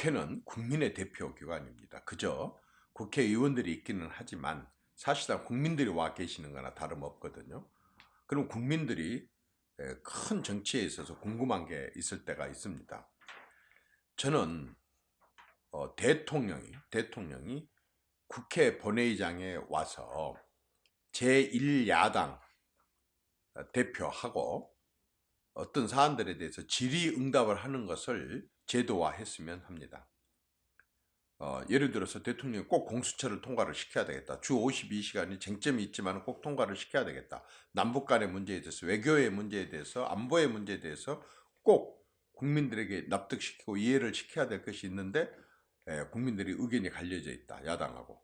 국회는 국민의 대표 기관입니다. 그저 국회의원들이 있기는 하지만 사실상 국민들이 와 계시는 거나 다름없거든요. 그럼 국민들이 에, 큰 정치에 있어서 궁금한 게 있을 때가 있습니다. 저는 어, 대통령이 대통령이 국회 본회의장에 와서 제1야당 대표하고 어떤 사안들에 대해서 질의응답을 하는 것을 제도화했으면 합니다. 어, 예를 들어서 대통령이 꼭 공수처를 통과를 시켜야 되겠다. 주 52시간이 쟁점이 있지만 꼭 통과를 시켜야 되겠다. 남북 간의 문제에 대해서, 외교의 문제에 대해서, 안보의 문제에 대해서 꼭 국민들에게 납득시키고 이해를 시켜야 될 것이 있는데 에, 국민들이 의견이 갈려져 있다. 야당하고.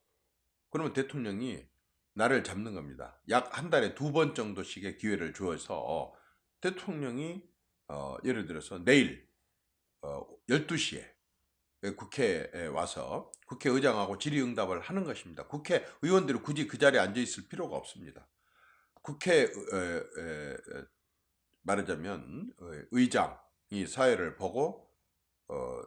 그러면 대통령이 나를 잡는 겁니다. 약 한 달에 두 번 정도씩의 기회를 주어서 대통령이 어, 예를 들어서 내일 어, 12시에 국회에 와서 국회의장하고 질의응답을 하는 것입니다. 국회의원들이 굳이 그 자리에 앉아 있을 필요가 없습니다. 국회 에, 에, 에, 말하자면 어, 의장이 사회를 보고 어,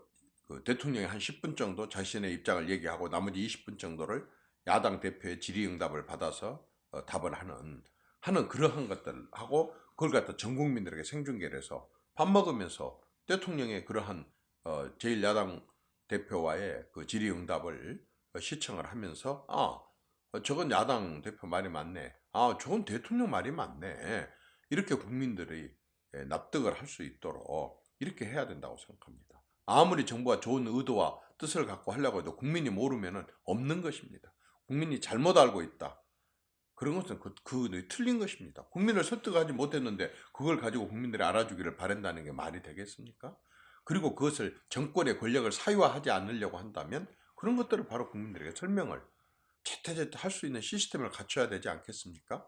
그 대통령이 한 10분 정도 자신의 입장을 얘기하고 나머지 20분 정도를 야당 대표의 질의응답을 받아서 어, 답을 하는 하는 그러한 것들을 하고 그걸 갖다 전 국민들에게 생중계를 해서 밥 먹으면서 대통령의 그러한 어, 제1야당 대표와의 그 질의응답을 시청을 하면서 아 어, 저건 야당 대표 말이 맞네 아 저건 대통령 말이 맞네 이렇게 국민들이 예, 납득을 할 수 있도록 이렇게 해야 된다고 생각합니다. 아무리 정부가 좋은 의도와 뜻을 갖고 하려고 해도 국민이 모르면 없는 것입니다. 국민이 잘못 알고 있다. 그런 것은 그, 그 틀린 것입니다. 국민을 설득하지 못했는데 그걸 가지고 국민들이 알아주기를 바란다는 게 말이 되겠습니까? 그리고 그것을 정권의 권력을 사유화하지 않으려고 한다면 그런 것들을 바로 국민들에게 설명을 제때제때 할 수 있는 시스템을 갖춰야 되지 않겠습니까?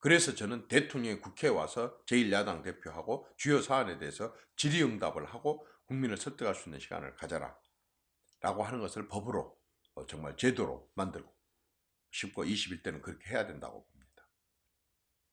그래서 저는 대통령이 국회에 와서 제1야당 대표하고 주요 사안에 대해서 질의응답을 하고 국민을 설득할 수 있는 시간을 가져라 라고 하는 것을 법으로 어, 정말 제도로 만들고 10고 21대는 그렇게 해야 된다고 봅니다.